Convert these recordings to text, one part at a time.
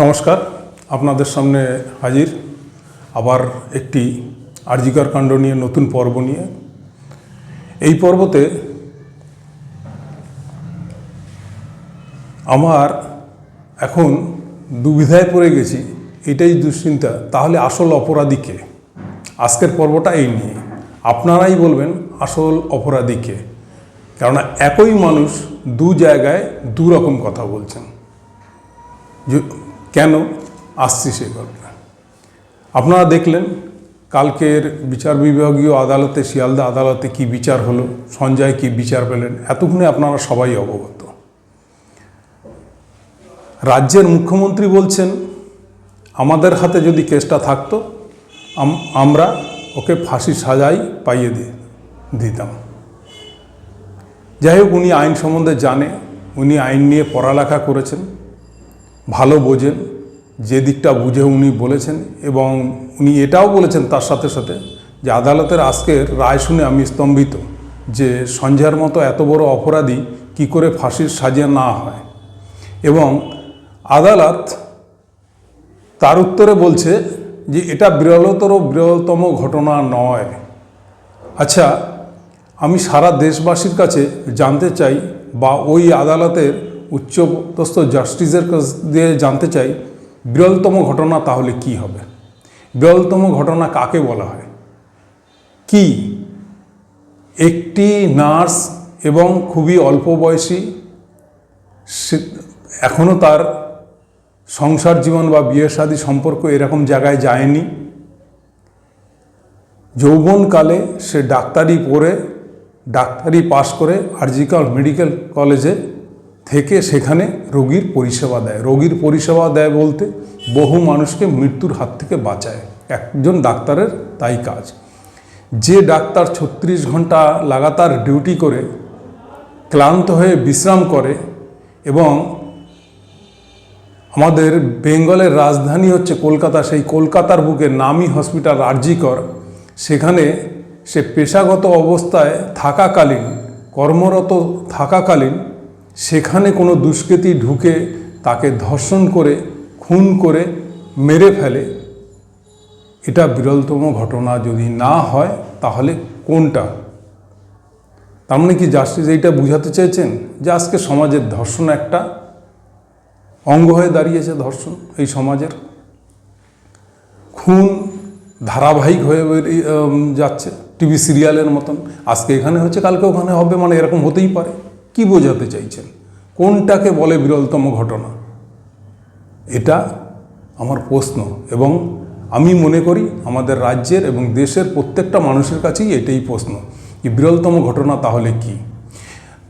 নমস্কার, আপনাদের সামনে হাজির আবার একটি আরজিকর কাণ্ড নিয়ে নতুন পর্ব নিয়ে। এই পর্বতে আমার এখন দুবিধায় পড়ে গেছি, এটাই দুশ্চিন্তা। তাহলে আসল অপরাধীকে আজকের পর্বটা এই নিয়ে। আপনারাই বলবেন আসল অপরাধীকে কেননা একই মানুষ দু জায়গায় দু রকম কথা বলছেন। কেন আসছি সে গল্পে আপনারা দেখলেন কালকের বিচার বিভাগীয় আদালতে, শিয়ালদা আদালতে কি বিচার হলো, সঞ্জয় কি বিচার পেলেন, এতক্ষণে আপনারা সবাই অবগত। রাজ্যের মুখ্যমন্ত্রী বলছেন, আমাদের হাতে যদি কেসটা থাকতো আমরা ওকে ফাঁসি সাজাই পাইয়ে দিয়ে দিতাম। যাই হোক, উনি আইন সম্বন্ধে জানে, উনি আইন নিয়ে পড়ালেখা করেছেন। ভালো বোঝেন, যে দিকটা বুঝে উনি বলেছেন এবং উনি এটাও বলেছেন তার সাথে সাথে যে আদালতের আজকের রায় শুনে আমি স্তম্ভিত যে সঞ্জয়ের মতো এত বড় অপরাধী কি করে ফাঁসির সাজা না হয়। এবং আদালত তার উত্তরে বলছে যে এটা বিরলতর বিরলতম ঘটনা নয়। আচ্ছা আমি সারা দেশবাসীর কাছে জানতে চাই বা ওই আদালতের উচ্চপদস্থ জাস্টিসের কাছ দিয়ে জানতে চাই, বিরলতম ঘটনা তাহলে কি হবে? বিরলতম ঘটনা কাকে বলা হয়? কি? একটি নার্স এবং খুবই অল্প বয়সী, সে- এখনও তার সংসার জীবন বা বিয়ে শাদী সম্পর্ক এরকম জায়গায় যায়নি। যৌবনকালে সে ডাক্তারি পড়ে, ডাক্তারি পাশ করে আরজিকাল মেডিকেল কলেজে থেকে সেখানে রোগীর পরিষেবা দেয়। রোগীর পরিষেবা দেয় বলতে বহু মানুষকে মৃত্যুর হাত থেকে বাঁচায়। একজন ডাক্তারের তাই কাজ। যে ডাক্তার ছত্রিশ ঘণ্টা লাগাতার ডিউটি করে, ক্লান্ত হয়ে বিশ্রাম করে এবং আমাদের বেঙ্গলের রাজধানী হচ্ছে কলকাতা, সেই কলকাতার বুকে নামি হসপিটাল আরজিকর, সেখানে সে পেশাগত অবস্থায় থাকাকালীন, কর্মরত থাকাকালীন সেখানে কোনো দুষ্কৃতী ঢুকে তাকে ধর্ষণ করে, খুন করে, মেরে ফেলে। এটা বিরলতম ঘটনা। যদি না হয়, তাহলে কোনটা? তার মানে কি জাস্টিস এইটা বুঝাতে চেয়েছেন? যে আজকে সমাজের ধর্ষণ একটা অঙ্গ হয়ে দাঁড়িয়েছে ধর্ষণ এই সমাজের। খুন ধারাবাহিক হয়ে যাচ্ছে। টিভি সিরিয়ালের মতন। আজকে এখানে হচ্ছে, কালকে ওখানে হবে মানে এরকম হতেই পারে। কি বোঝাতে চাইছেন? কোনটাকে বলে বিরলতম ঘটনা? এটা আমার প্রশ্ন এবং আমি মনে করি আমাদের রাজ্যের এবং দেশের প্রত্যেকটা মানুষের কাছেই এটাই প্রশ্ন যে বিরলতম ঘটনা তাহলে কি?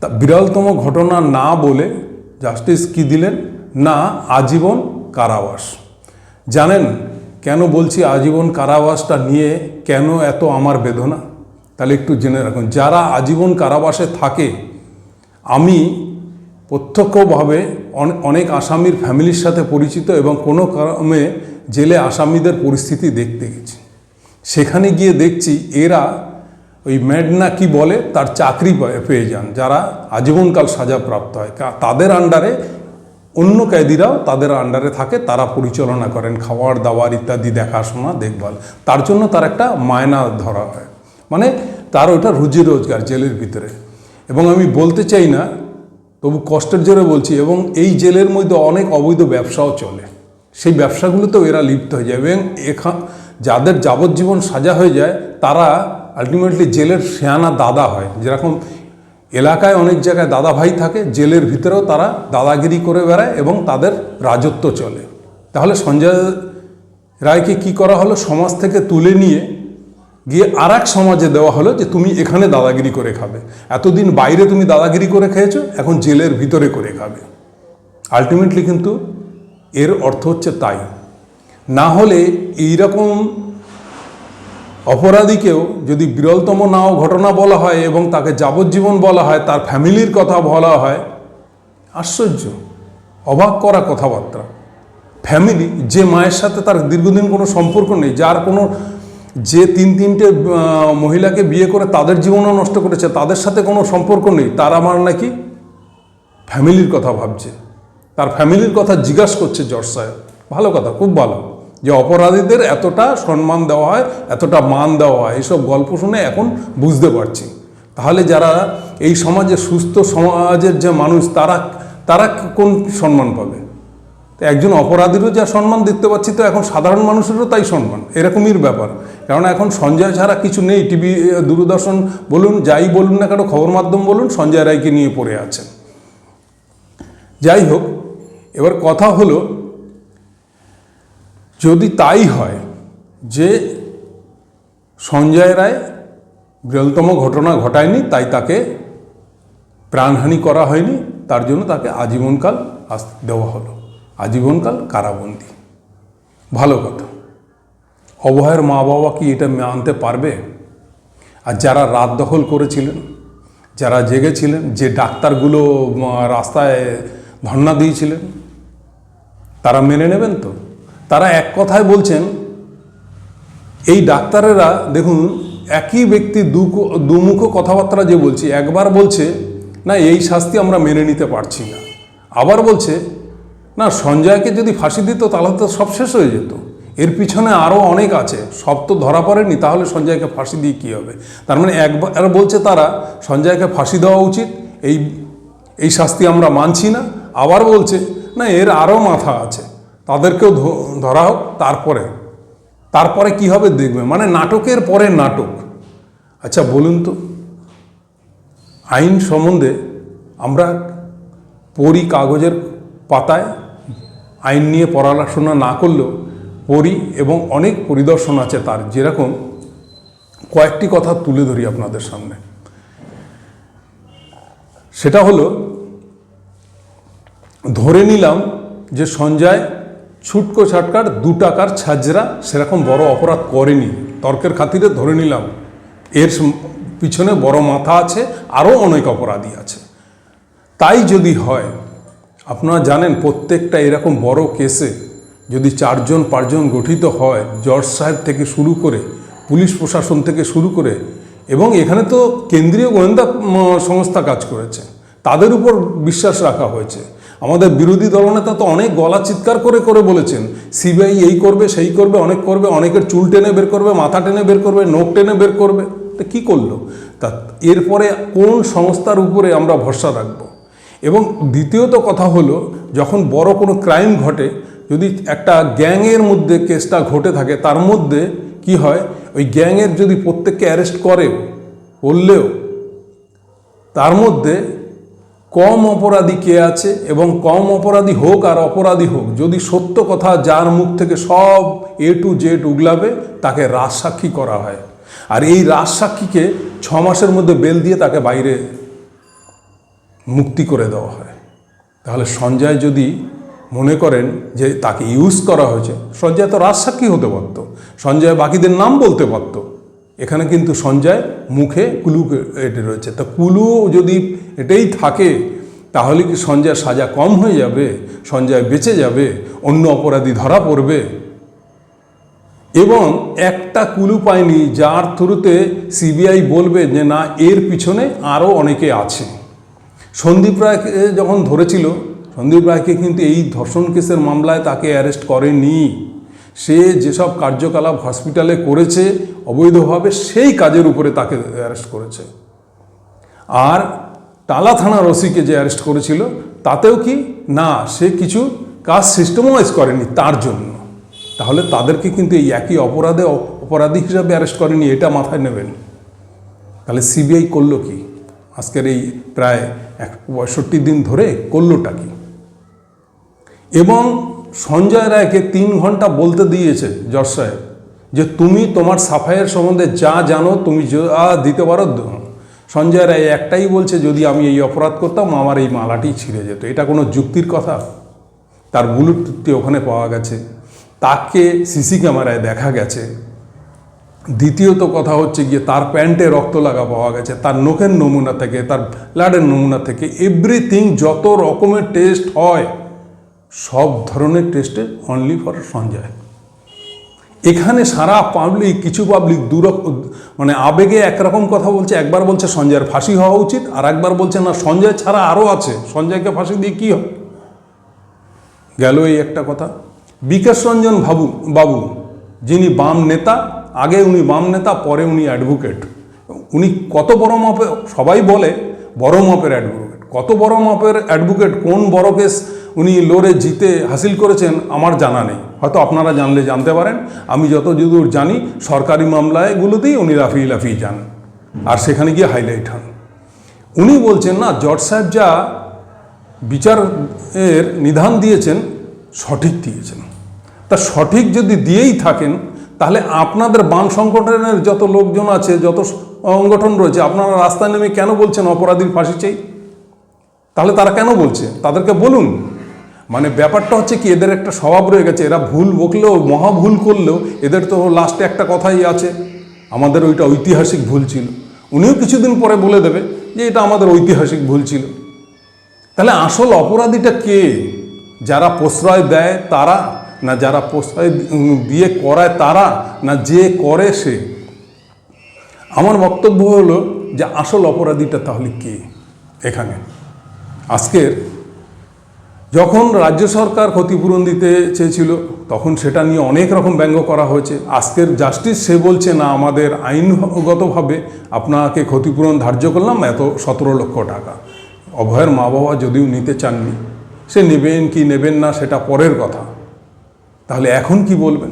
তা বিরলতম ঘটনা না বলে জাস্টিস কি দিলেন? না, আজীবন কারাবাস। জানেন কেন বলছি আজীবন কারাবাসটা নিয়ে কেন এত আমার বেদনা? তাহলে একটু জেনে রাখুন, যারা আজীবন কারাবাসে থাকে আমি প্রত্যক্ষভাবে অনেক আসামির ফ্যামিলির সাথে পরিচিত এবং কোনো কারণে জেলে আসামিদের পরিস্থিতি দেখতে গেছি। সেখানে গিয়ে দেখছি এরা ওই ম্যাডনা কি বলে, তার চাকরি পেয়ে যান, যারা আজীবনকাল সাজা প্রাপ্ত হয় তাদের আন্ডারে অন্য কয়েদিরাও তাদের আন্ডারে থাকে, তারা পরিচালনা করেন, খাওয়ার, দাওয়ার ইত্যাদি দেখাশোনা, দেখভাল। তার জন্য তার একটা মায়না ধরা হয়। মানে তার ওটা রুজি রোজগার জেলের ভিতরে। এবং আমি বলতে চাই না, তবু কষ্টের জোরে বলছি, এবং এই জেলের মধ্যে অনেক অবৈধ ব্যবসাও চলে। সেই ব্যবসাগুলোতেও এরা লিপ্ত হয়ে যায়, এবং এখান যাদের যাবজ্জীবন সাজা হয়ে যায়, তারা আলটিমেটলি জেলের শেয়ানা দাদা হয়। যেরকম এলাকায় অনেক জায়গায় দাদা ভাই থাকে, জেলের ভিতরেও তারা দাদাগিরি করে বেড়ায় এবং তাদের রাজত্ব চলে। তাহলে সঞ্জয় রায়কে কি করা হলো? সমাজ থেকে তুলে নিয়ে গিয়ে আর সমাজে দেওয়া হলো যে তুমি এখানে দাদাগিরি করে খাবে। এতদিন বাইরে তুমি দাদাগিরি করে খেয়েছো, এখন জেলের ভিতরে করে খাবে। আলটিমেটলি কিন্তু এর অর্থ হচ্ছে তাই। না হলে এইরকম অপরাধীকেও যদি বিরলতম নাও ঘটনা বলা হয় এবং তাকে যাবজ্জীবন বলা হয়, তার ফ্যামিলির কথা বলা হয়, আশ্চর্য। অবাক করা কথাবার্তা। ফ্যামিলি যে মায়ের সাথে তার দীর্ঘদিন কোনো সম্পর্ক নেই, যার কোনো যে তিন তিনটে মহিলাকে বিয়ে করে তাদের জীবনও নষ্ট করেছে, তাদের সাথে কোনো সম্পর্ক নেই, তার আমার নাকি ফ্যামিলির কথা ভাবছে। তার ফ্যামিলির কথা জিজ্ঞাসা করছে জজ সাহেব। ভালো কথা, খুব ভালো। যে অপরাধীদের এতটা সম্মান দেওয়া হয়, এতটা মান দেওয়া হয়, এইসব গল্প শুনে এখন বুঝতে পারছি। তাহলে যারা এই সমাজে সুস্থ সমাজের যে মানুষ, তারা তারা কোন সম্মান পাবে? একজন অপরাধীরও যা সম্মান দেখতে পাচ্ছি, তো এখন সাধারণ মানুষেরও তাই সম্মান। এরকমই ব্যাপার। কারণ এখন সঞ্জয় ছাড়া কিছু নেই। টিভি দূরদর্শন বলুন, যাই বলুন না কেন, খবর মাধ্যম বলুন, সঞ্জয় রায়কে নিয়ে পড়ে আছেন। যাই হোক, এবার কথা হলো, যদি তাই হয় যে সঞ্জয় রায় বৃহত্তম ঘটনা ঘটায়নি, তাই তাকে প্রাণহানি করা হয়নি, তার জন্য তাকে আজীবনকাল আস, দেওয়া হলো। আজীবনকাল কারাবন্দি। ভালো কথা। অভয়ের মা বাবা কি এটা মানতে পারবে? আর যারা রাত দখল করেছিলেন, যারা জেগেছিলেন, যে ডাক্তারগুলো রাস্তায় ধর্ণা দিয়েছিলেন, তারা মেনে নেবেন তো? তারা এক কথায় বলছেন, এই ডাক্তারেরা, দেখুন, একই ব্যক্তি দুমুখ কথাবার্তা যে বলছি, একবার বলছে, না, এই শাস্তি আমরা মেনে নিতে পারছি না। আবার বলছে না, সঞ্জয়কে যদি ফাঁসি দিত, তাহলে তো সব শেষ হয়ে যেত। এর পিছনে আরও অনেক আছে। সব তো ধরা পড়েনি, তাহলে সঞ্জয়কে ফাঁসি দিয়ে কী হবে? তার মানে একবার বলছে তারা, সঞ্জয়কে ফাঁসি দেওয়া উচিত, এই এই শাস্তি আমরা মানছি না। আবার বলছে, না, এর আরও মাথা আছে। তাদেরকেও ধরা হোক, তারপরে। তারপরে কি হবে দেখবে? মানে নাটকের পরে নাটক। আচ্ছা বলুন তো, আইন সম্বন্ধে আমরা পড়ি কাগজের পাতায় আইন নিয়ে পড়াশোনা না করলেও পড়ি এবং অনেক পরিদর্শন আছে তার। যেরকম কয়েকটি কথা তুলে ধরি আপনাদের সামনে। সেটা হলো, ধরে নিলাম যে সঞ্জয় ছুটকো ছাটকার দু টাকার ছাজরা সেরকম বড় অপরাধ করেনি। তর্কের খাতিরে ধরে নিলাম, এর পিছনে বড় মাথা আছে, আরও অনেক অপরাধী আছে। তাই যদি হয় আপনারা জানেন প্রত্যেকটা এরকম বড় কেসে যদি চারজন, পাঁচজন গঠিত হয়, জজ সাহেব থেকে শুরু করে, পুলিশ প্রশাসন থেকে শুরু করে, এবং এখানে তো কেন্দ্রীয় গোয়েন্দা সংস্থা কাজ করেছে, তাদের উপর বিশ্বাস রাখা হয়েছে। আমাদের বিরোধী দলনেতা তো অনেক গলা চিৎকার করে করে বলেছেন, সিবিআই এই করবে, সেই করবে, অনেক করবে, অনেকের চুল টেনে বের করবে, মাথা টেনে বের করবে, নোখ টেনে বের করবে। তা কী করল? তা এরপরে কোন সংস্থার উপরে আমরা ভরসা রাখব? এবং দ্বিতীয়ত কথা হলো, যখন বড় কোনো ক্রাইম ঘটে, যদি একটা গ্যাংয়ের মধ্যে কেসটা ঘটে থাকে, তার মধ্যে কি হয়? ওই গ্যাংয়ের যদি প্রত্যেককে অ্যারেস্ট করে করলেও, তার মধ্যে কম অপরাধী কে আছে এবং কম অপরাধী হোক আর অপরাধী হোক, যদি সত্য কথা যার মুখ থেকে সব এ টু জেড উগলাবে, তাকে রাজসাক্ষী করা হয়। আর এই রাজসাক্ষীকে ছ মাসের মধ্যে বেল দিয়ে তাকে বাইরে মুক্তি করে দেওয়া হয়। তাহলে সঞ্জয় যদি মনে করেন যে তাকে ইউজ করা হয়েছে, সঞ্জয় তো রাজসাক্ষী হতে পারত। সঞ্জয় বাকিদের নাম বলতে পারত। এখানে কিন্তু সঞ্জয় মুখে কুলু এটে রয়েছে। তা কুলু যদি এটাই থাকে, তাহলে কি সঞ্জয় সাজা কম হয়ে যাবে? সঞ্জয় বেঁচে যাবে? অন্য অপরাধী ধরা পড়বে? এবং একটা কুলু পায়নি, যার থ্রুতে সিবিআই বলবে যে, না, এর পিছনে আরও অনেকে আছে। সন্দীপ রায়কে যখন ধরেছিল, সন্দীপ রায়কে কিন্তু এই ধর্ষণ কেসের মামলায় তাকে অ্যারেস্ট করেনি। সে যেসব কার্যকলাপ হসপিটালে করেছে, অবৈধভাবে সেই কাজের উপরে তাকে অ্যারেস্ট করেছে। আর টালা থানার ওসিকে যে অ্যারেস্ট করেছিল, তাতেও কি? না, সে কিছু কাজ সিস্টেমাইজ করেনি তার জন্য। তাহলে তাদেরকে কিন্তু এই একই অপরাধে অপরাধী হিসাবে অ্যারেস্ট করেনি, এটা মাথায় নেবেন। তাহলে সিবিআই করল কি? আজকের এই প্রায় এক পঁয়ষট্টি দিন ধরে করলোটা কি? এবং সঞ্জয় রায়কে তিন ঘণ্টা বলতে দিয়েছে জজ সাহেব যে তুমি তোমার সাফাইয়ের সম্বন্ধে যা জানো তুমি যা দিতে পারো। সঞ্জয় রায় একটাই বলছে, যদি আমি এই অপরাধ করতাম আমার এই মালাটি ছিঁড়ে যেত। এটা কোনো যুক্তির কথা? তার বুলেটটি ওখানে পাওয়া গেছে। তাকে সিসি ক্যামেরায় দেখা গেছে। দ্বিতীয়ত কথা হচ্ছে গিয়ে তার প্যান্টে রক্ত লাগা পাওয়া গেছে, তার নখের নমুনা থেকে, তার ব্লাডের নমুনা থেকে এভরিথিং যত রকমের টেস্ট হয়, সব ধরনের টেস্টে অনলি ফর সঞ্জয়। এখানে সারা পাবলিক কিছু পাবলিক দূর মানে আবেগে একরকম কথা বলছে, একবার বলছে সঞ্জয়ের ফাঁসি হওয়া উচিত, আর একবার বলছে না, সঞ্জয় ছাড়া আরও আছে, সঞ্জয়কে ফাঁসি দিয়ে কী হয় গেল এই একটা কথা। বিকাশ রঞ্জন বাবু, যিনি বাম নেতা আগে উনি বাম নেতা, পরে উনি অ্যাডভোকেট উনি কত বড় মাপের, সবাই বলে বড় মাপের অ্যাডভোকেট কত বড় মাপের অ্যাডভোকেট কোন বড় কেস উনি লোরে জিতে হাসিল করেছেন, আমার জানা নেই। হয়তো আপনারা জানলে জানতে পারেন। আমি যত যদূর জানি, সরকারি মামলাগুলোতেই উনি লাফিয়ে লাফিয়ে যান। আর সেখানে গিয়ে হাইলাইট হন। উনি বলছেন, না, জজ সাহেব যা বিচার এর নিধান দিয়েছেন, সঠিক দিয়েছেন। তা সঠিক যদি দিয়েই থাকেন তাহলে আপনাদের বাম সংগঠনের যত লোকজন আছে, যত সংগঠন রয়েছে, আপনারা রাস্তায় নেমে কেন বলছেন অপরাধীর ফাঁসি চাই তাহলে তারা কেন বলছে? তাদেরকে বলুন। মানে ব্যাপারটা হচ্ছে কি, এদের একটা স্বভাব রয়ে গেছে, এরা ভুল বকলেও, মহা ভুল করলেও, এদের তো লাস্টে একটা কথাই আছে, আমাদের ওইটা ঐতিহাসিক ভুল ছিল। উনিও কিছুদিন পরে বলে দেবে যে এটা আমাদের ঐতিহাসিক ভুল ছিল। তাহলে আসল অপরাধীটা কে? যারা প্রশ্রয় দেয়, তারা না যারা উম, দিয়ে করায় তারা না যে করে সে। আমার বক্তব্য হলো যে আসল অপরাধীটা তাহলে কে এখানে? আজকের যখন রাজ্য সরকার ক্ষতিপূরণ দিতে চেয়েছিল তখন সেটা নিয়ে অনেক রকম ব্যঙ্গ করা হয়েছে। আজকের জাস্টিস সে বলছে না আমাদের আইনগতভাবে আপনাকে ক্ষতিপূরণ ধার্য করলাম এত সতেরো লক্ষ টাকা। অভয়ের মা বাবা যদিও নিতে চাননি সে নেবেন কি নেবেন না সেটা পরের কথা। তাহলে এখন কি বলবেন?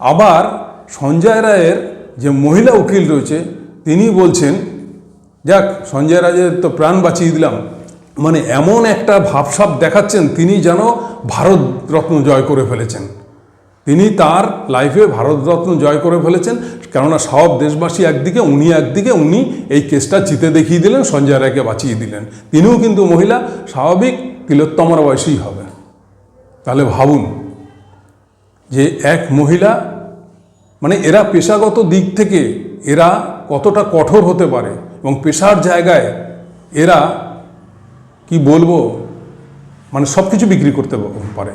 আবার সঞ্জয় রায়ের যে মহিলা উকিল রয়েছে, তিনি বলছেন, যাক, সঞ্জয় রাজের তো প্রাণ বাঁচিয়ে দিলাম। মানে এমন একটা ভাবসাব দেখাচ্ছেন তিনি যেন ভারতরত্ন জয় করে ফেলেছেন। তিনি তার লাইফে ভারতরত্ন জয় করে ফেলেছেন, কেননা সব দেশবাসী একদিকে, উনি একদিকে, উনি এই কেসটা জিতে দেখিয়ে দিলেন, সঞ্জয় রায়কে বাঁচিয়ে দিলেন। তিনিও কিন্তু মহিলা, স্বাভাবিক তিলোত্তমার বয়সেই হবে। তাহলে ভাবুন যে এক মহিলা মানে এরা পেশাগত দিক থেকে এরা কতটা কঠোর হতে পারে এবং পেশার জায়গায় এরা, কি বলব মানে সব কিছু বিক্রি করতে পারে।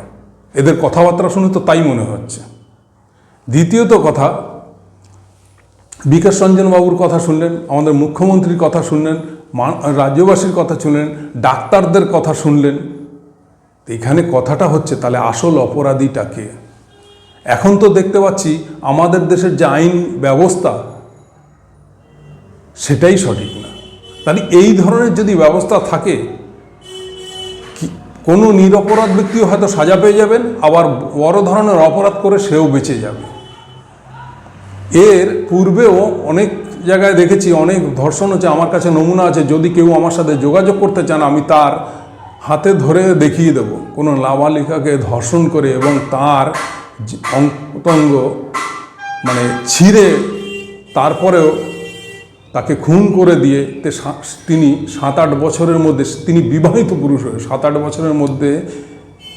এদের কথাবার্তা শুনে তো তাই মনে হচ্ছে। দ্বিতীয়ত কথা, বিকাশ রঞ্জন বাবুর কথা শুনলেন, আমাদের মুখ্যমন্ত্রীর কথা শুনলেন রাজ্যবাসীর কথা শুনলেন, ডাক্তারদের কথা শুনলেন। এখানে কথাটা হচ্ছে, তাহলে আসল অপরাধীটাকে এখন তো দেখতে পাচ্ছি আমাদের দেশের যে আইন ব্যবস্থা, সেটাই সঠিক না। তাহলে এই ধরনের যদি ব্যবস্থা থাকে কোনো নিরপরাধ ব্যক্তিও হয়তো সাজা পেয়ে যাবেন, আবার বড় ধরনের অপরাধ করে সেও বেঁচে যাবে। এর পূর্বেও অনেক জায়গায় দেখেছি, অনেক ধর্ষণ হচ্ছে, আমার কাছে নমুনা আছে, যদি কেউ আমার সাথে যোগাযোগ করতে চান, আমি তার হাতে ধরে দেখিয়ে দেব। কোনো নাবালিকাকে ধর্ষণ করে এবং তার যে অঙ্গ মানে ছিঁড়ে তারপরেও তাকে খুন করে দিয়ে তিনি সাত আট বছরের মধ্যে তিনি বিবাহিত পুরুষ হয়ে সাত আট বছরের মধ্যে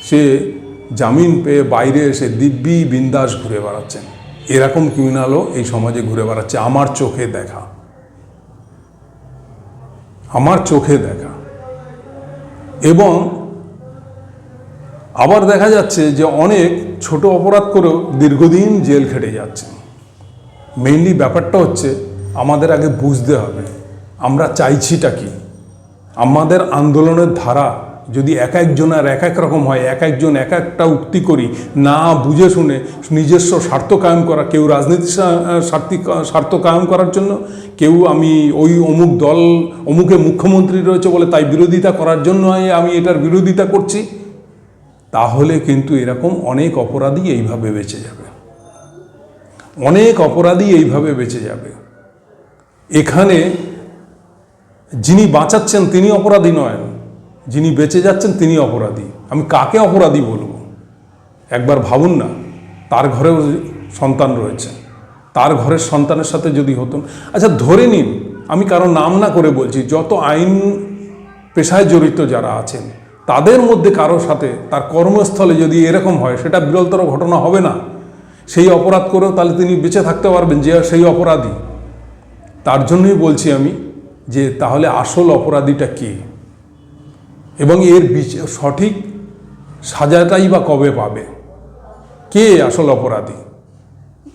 সে জামিন পেয়ে বাইরে এসে দিব্যি বিন্দাস ঘুরে বেড়াচ্ছেন। এরকম ক্রিমিনালও এই সমাজে ঘুরে বেড়াচ্ছে। আমার চোখে দেখা। আমার চোখে দেখা। এবং আবার দেখা যাচ্ছে যে অনেক ছোট অপরাধ করেও দীর্ঘদিন জেল খেটে যাচ্ছে। মেইনলি ব্যাপারটা হচ্ছে আমাদের আগে বুঝতে হবে, আমরা চাইছিটা কি? আমাদের আন্দোলনের ধারা যদি এক একজনের এক এক রকম হয়, এক একজন এক একটা উক্তি করি, না বুঝে শুনে নিজস্ব স্বার্থ কায়েম করা, কেউ রাজনীতি স্বার্থী, স্বার্থ কায়েম করার জন্য, কেউ আমি ওই অমুক দল, অমুকে মুখ্যমন্ত্রী রয়েছে বলে তাই বিরোধিতা করার জন্য আমি এটার বিরোধিতা করছি তাহলে কিন্তু এরকম অনেক অপরাধী এইভাবে বেঁচে যাবে। অনেক অপরাধী এইভাবে বেঁচে যাবে। এখানে যিনি বাঁচাচ্ছেন তিনি অপরাধী নয়। যিনি বেঁচে যাচ্ছেন তিনি অপরাধী। আমি কাকে অপরাধী বলব? একবার ভাবুন না। তার ঘরেও সন্তান রয়েছে। তার ঘরের সন্তানের সাথে যদি হতেন আচ্ছা ধরে নিন, আমি কারও নাম না করে বলছি, যত আইন পেশায় জড়িত যারা আছেন তাদের মধ্যে কারও সাথে তার কর্মস্থলে যদি এরকম হয়, সেটা বিরলতর ঘটনা হবে না। সেই অপরাধ করেও তাহলে তিনি বেঁচে থাকতে পারবেন যে সেই অপরাধী। তার জন্যই বলছি আমি যে তাহলে আসল অপরাধীটা কে? এবং এর সঠিক সাজাটাই বা কবে পাবে? কে আসল অপরাধী?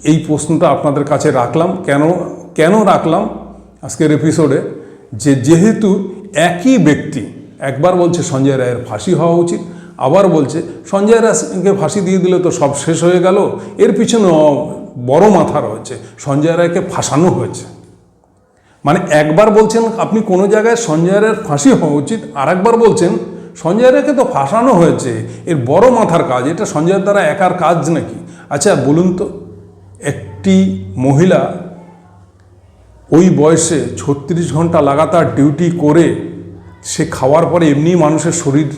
এই প্রশ্নটা আপনাদের কাছে রাখলাম। কেন কেন রাখলাম আজকের এপিসোডে? যে যেহেতু একই ব্যক্তি একবার বলছে সঞ্জয় রায়ের ফাঁসি হওয়া উচিত, আবার বলছে সঞ্জয় রায়কে ফাঁসি দিয়ে দিলে তো সব শেষ হয়ে গেল। এর পিছনে বড় মাথা রয়েছে, সঞ্জয় রায়কে ফাঁসানো হয়েছে। মানে একবার বলছেন আপনি কোনো জায়গায় সঞ্জয় রায়ের ফাঁসি হওয়া উচিত আর একবার বলছেন সঞ্জয় রায়কে তো ফাঁসানো হয়েছে, এর বড় মাথার কাজ, এটা সঞ্জয়ের দ্বারা একার কাজ নাকি? আচ্ছা বলুন তো, একটি মহিলা ওই বয়সে ছত্রিশ ঘণ্টা লাগাতার ডিউটি করে সে খাওয়ার পরে এমনি মানুষের শরীর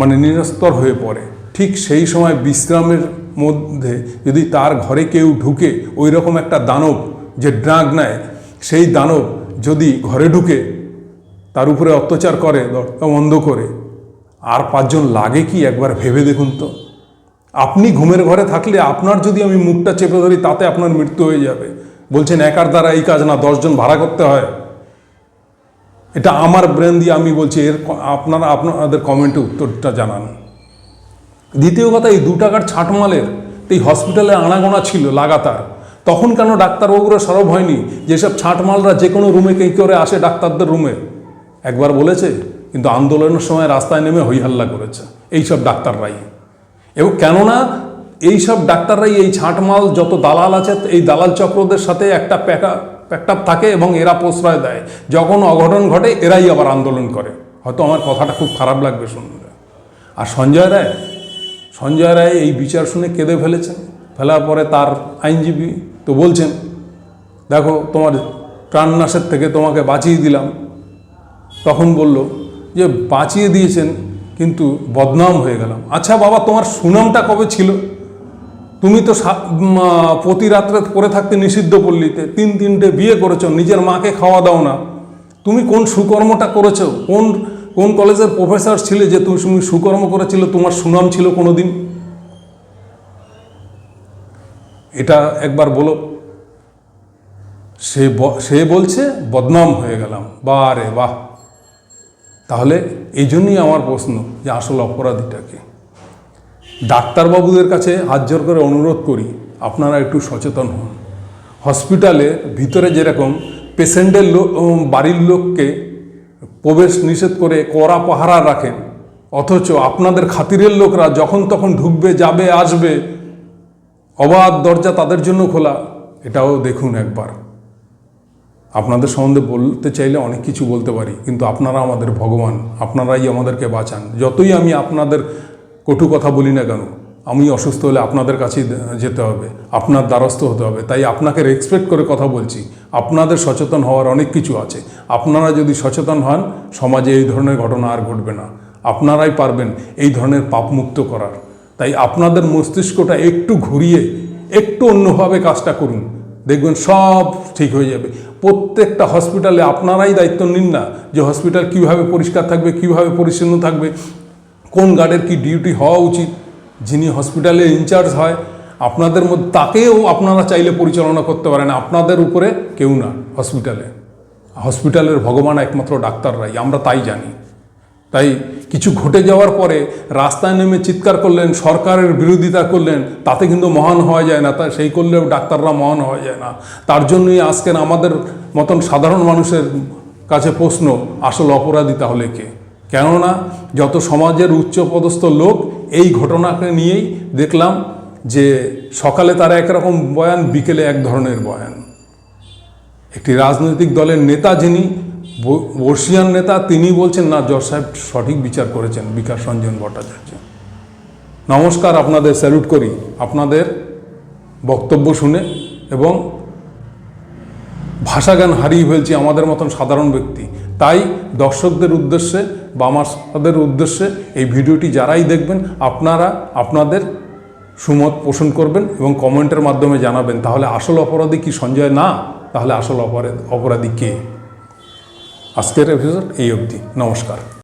মানে নিরস্তর হয়ে পড়ে। ঠিক সেই সময় বিশ্রামের মধ্যে যদি তার ঘরে কেউ ঢুকে ওই রকম একটা দানব যে ড্রাগ নেয়, সেই দানব যদি ঘরে ঢুকে তার উপরে অত্যাচার করে দরজা বন্ধ করে, আর পাঁচজন লাগে কি? একবার ভেবে দেখুন তো। আপনি ঘুমের ঘরে থাকলে আপনার যদি আমি মুখটা চেপে ধরি, তাতে আপনার মৃত্যু হয়ে যাবে। বলছেন, একার দ্বারা এই কাজ না, দশজন ভাড়া করতে হয়। এটা আমার ব্রেন দিয়ে আমি বলছি, এর আপনারা, আপনাদের কমেন্টে উত্তরটা জানান। দ্বিতীয় কথা, এই দু টাকার ছাটমালের, এই হসপিটালে আনাগোনা ছিল লাগাতার। তখন কেন ডাক্তারবাবুরা সরব হয়নি যেসব ছাঁটমালরা যে কোনো রুমে কে করে আসে ডাক্তারদের রুমে একবার বলেছে, কিন্তু আন্দোলনের সময় রাস্তায় নেমে হইহাল্লা করেছে এইসব ডাক্তাররাই। এবং কেননা এইসব ডাক্তাররাই এই ছাঁটমাল যত দালাল আছে, এই দালাল চক্রদের সাথে একটা প্যাকা প্যাকটাপ থাকে এবং এরা প্রশ্রয় দেয়। যখন অঘটন ঘটে, এরাই আবার আন্দোলন করে। হয়তো আমার কথাটা খুব খারাপ লাগবে শুনলে। আর সঞ্জয় রায়? সঞ্জয় রায় এই বিচার শুনে কেঁদে ফেলেছেন। ফেলার পরে তার আইনজীবী তো বলছেন, দেখো, তোমার প্রাণনাশের থেকে তোমাকে বাঁচিয়ে দিলাম। তখন বলল যে, বাঁচিয়ে দিয়েছেন, কিন্তু বদনাম হয়ে গেলাম। আচ্ছা বাবা, তোমার সুনামটা কবে ছিল? তুমি তো প্রতি রাত্রে পরে থাকতে নিষিদ্ধ পল্লীতে। তিন তিনটে বিয়ে করেছ, নিজের মাকে খাওয়া দাও না। তুমি কোন সুকর্মটা করেছ? কোন কোন কলেজের প্রফেসর ছিলে যে তুমি তুমি সুকর্ম করেছিল, তোমার সুনাম ছিল কোনো দিন এটা একবার বলো। সে সে বলছে, বদনাম হয়ে গেলাম। বাহ রে বাহ। তাহলে এই জন্যই আমার প্রশ্ন যে আসল অপরাধীটাকে ডাক্তারবাবুদের কাছে হাত জোর করে অনুরোধ করি, আপনারা একটু সচেতন হন। হসপিটালে ভিতরে যেরকম পেশেন্টের লোক বাড়ির লোককে প্রবেশ নিষেধ করে কড়া পাহারা রাখেন, অথচ আপনাদের খাতিরের লোকরা যখন তখন ঢুকবে, যাবে, আসবে, অবাধ দরজা তাদের জন্য খোলা, এটাও দেখুন একবার। আপনাদের সম্বন্ধে বলতে চাইলে অনেক কিছু বলতে পারি, কিন্তু আপনারা আমাদের ভগবান, আপনারাই আমাদেরকে বাঁচান। যতই আমি আপনাদের কটু কথা বলি না কেন? আমি অসুস্থ হলে আপনাদের কাছেই যেতে হবে। আপনার দ্বারস্থ হতে হবে। তাই আপনাকে রেসপেক্ট করে কথা বলছি। আপনাদের সচেতন হওয়ার অনেক কিছু আছে। আপনারা যদি সচেতন হন, সমাজে এই ধরনের ঘটনা আর ঘটবে না। আপনারাই পারবেন এই ধরনের পাপমুক্ত করার। তাই আপনাদের মস্তিষ্কটা একটু ঘুরিয়ে, একটু অন্যভাবে কাজটা করুন। দেখবেন সব ঠিক হয়ে যাবে। প্রত্যেকটা হসপিটালে আপনারাই দায়িত্ব নিন না যে হসপিটাল কীভাবে পরিষ্কার থাকবে, কীভাবে পরিচ্ছন্ন থাকবে। কোন গার্ডের কি ডিউটি হওয়া উচিত? যিনি হসপিটালে ইনচার্জ হয়, আপনাদের মধ্যে তাকেও আপনারা চাইলে পরিচালনা করতে পারেন। আপনাদের উপরে কেউ না হসপিটালে হসপিটালের ভগবান একমাত্র ডাক্তাররাই, আমরা তাই জানি। তাই কিছু ঘটে যাওয়ার পরে রাস্তায় নেমে চিৎকার করলেন, সরকারের বিরোধিতা করলেন, তাতে কিন্তু মহান হওয়া যায় না। তা সেই করলেও ডাক্তাররা মহান হওয়া যায় না। তার জন্যই আজকের আমাদের মতন সাধারণ মানুষের কাছে প্রশ্ন, আসল অপরাধী তাহলে কে? কেননা যত সমাজের উচ্চপদস্থ লোক এই ঘটনাকে নিয়েই দেখলাম যে সকালে তারা একরকম বয়ান, বিকেলে এক ধরনের বয়ান। একটি রাজনৈতিক দলের নেতা যিনি বর্ষিয়ান নেতা, তিনি বলছেন, না, জজ সাহেব সঠিক বিচার করেছেন, বিকাশ রঞ্জন ভট্টাচার্য। নমস্কার, আপনাদের স্যালুট করি আপনাদের বক্তব্য শুনে এবং ভাষাজ্ঞান হারিয়ে ফেলছি আমাদের মতন সাধারণ ব্যক্তি। তাই দর্শকদের উদ্দেশ্যে বা আমার উদ্দেশ্যে এই ভিডিওটি যারাই দেখবেন, আপনারা আপনাদের সুমত পোষণ করবেন এবং কমেন্টের মাধ্যমে জানাবেন, তাহলে আসল অপরাধী কি সঞ্জয়? না, তাহলে আসল অপরাধ, অপরাধী কে? আজকের এপিসোড এই অবধি, নমস্কার।